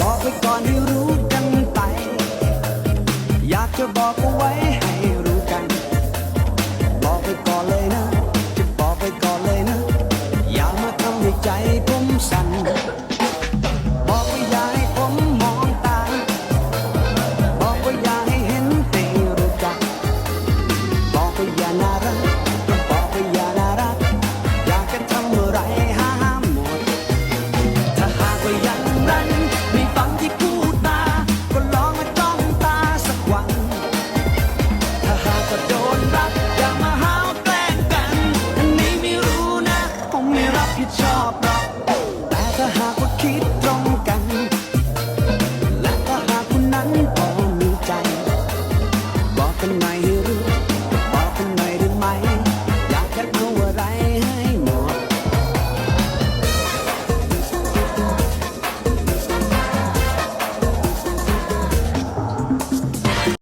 บอกไว้ก่อนให้รู้กันไป อยากจะบอกเอาไว้ให้รู้กัน บอกไปก่อนเลยนะ จะบอกไปก่อนเลยนะ อย่ามาทำให้ใจผมสั่น บอกว่าอย่าให้ผมมองตา บอกว่าอย่าให้เห็นให้รู้จัก บอกว่าอย่าน่ารัก บอกว่าอย่าน่ารัก อยากจะทำอะไร i my head.